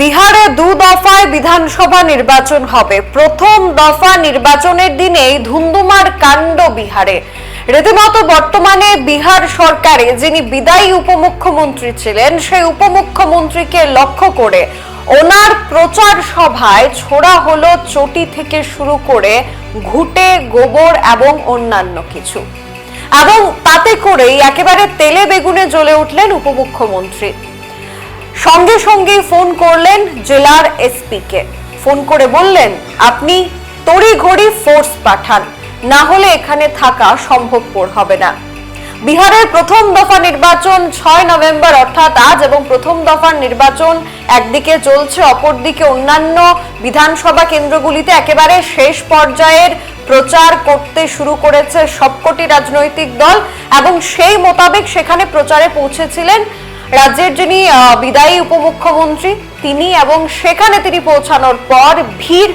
বিহারে দু দফায় বিধানসভা নির্বাচন হবে। প্রথম দফা নির্বাচনের দিনেই ধুন্ধুমার কাণ্ড বিহারে। রীতিমতো বর্তমানে বিহার সরকারে যিনি বিদায়ী উপমুখ্যমন্ত্রী ছিলেন, সেই উপমুখ্যমন্ত্রীকে লক্ষ্য করে ওনার প্রচার সভায় ছোড়া হলো চটি থেকে শুরু করে ঘুটে, গোবর এবং অন্যান্য কিছু। এবং তাতে করেই একেবারে তেলে বেগুনে জ্বলে উঠলেন উপমুখ্যমন্ত্রী। সঙ্গে সঙ্গে ফোন করলেন জেলার এসপি কে ফোন করে বললেন, আপনি তড়িঘড়ি ফোর্স পাঠান, না হলে এখানে থাকা সম্ভবপর হবে না। বিহারের প্রথম দফা নির্বাচন ছয় নভেম্বর, অর্থাৎ আজ, এবং প্রথম দফার নির্বাচন একদিকে চলছে, অপরদিকে অন্যান্য বিধানসভা কেন্দ্রগুলিতে একেবারে শেষ পর্যায়ের প্রচার করতে শুরু করেছে সবকটি রাজনৈতিক দল, এবং সেই মোতাবেক সেখানে প্রচারে পৌঁছেছিলেন রাজ্যের যিনি বিদায়ী উপমুখ্যমন্ত্রী, তিনি এবং সেখানে তিনি পৌঁছানোর পর ভিড়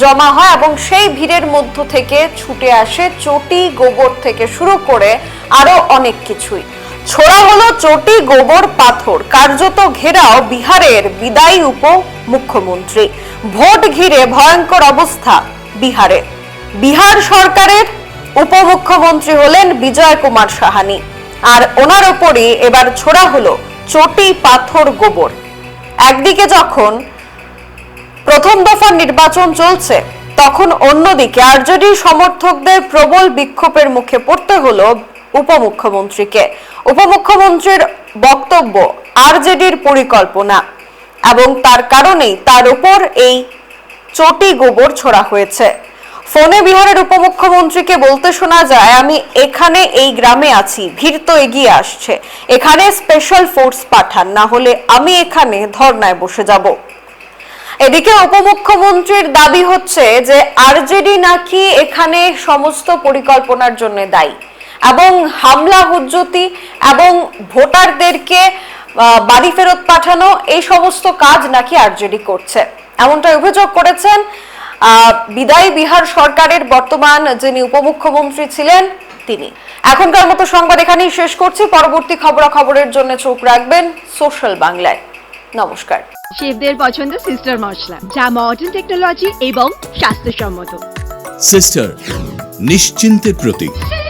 জমা হয় এবং সেই ভিড়ের মধ্য থেকে ছুটে আসে চটি গোবর থেকে শুরু করে আরও অনেক কিছুই। ছোড়া হলো চটি গোবর পাথর, কার্যত ঘেরাও বিহারের বিদায়ী উপ মুখ্যমন্ত্রী ভোট ঘিরে ভয়ঙ্কর অবস্থা বিহারে। বিহার সরকারের উপমুখ্যমন্ত্রী হলেন বিজয় কুমার সাহানি। আর ওনার ওপরই এবার ছোড়া হলো চটি পাথর গোবর। একদিকে যখন প্রথম দফার নির্বাচন চলছে, তখন অন্যদিকে আরজেডি সমর্থকদের প্রবল বিক্ষোভের মুখে পড়তে হলো উপমুখ্যমন্ত্রীকে। উপমুখ্যমন্ত্রীর বক্তব্য আরজেডির পরিকল্পনা এবং তার কারণেই তার উপর এই চটি গোবর ছোড়া হয়েছে। ফোনে বিহারের উপমুখ্যমন্ত্রীকে বলতে শোনা যায়, আমি এখানে এই গ্রামে আছি, ভিড় তো এগিয়ে আসছে। এখানে স্পেশাল ফোর্স পাঠান, না হলে আমি এখানে ধর্নায় বসে যাব। এদিকে উপমুখ্যমন্ত্রীর দাবি হচ্ছে যে, আরজেডি নাকি এখানে সমস্ত পরিকল্পনার জন্য দায়ী এবং হামলা, হুজ্জতি এবং ভোটারদেরকে বাড়ি ফেরত পাঠানো, এই সমস্ত কাজ নাকি আরজেডি করছে? এমনটা অভিযোগ করেছেন বিদায়ী বিহার সরকারের বর্তমান যিনি উপমুখ্যমন্ত্রী ছিলেন তিনি। এখনকার মতো সংবাদ এখানেই শেষ করছি। পরবর্তী খবরাখবরের জন্য চোখ রাখবেন সোশ্যাল বাংলায়। নমস্কার। শেফদের পছন্দ সিস্টার মশলা যা মডার্ন টেকনোলজি এবং স্বাস্থ্যসম্মত। সিস্টার নিশ্চিন্তের প্রতীক।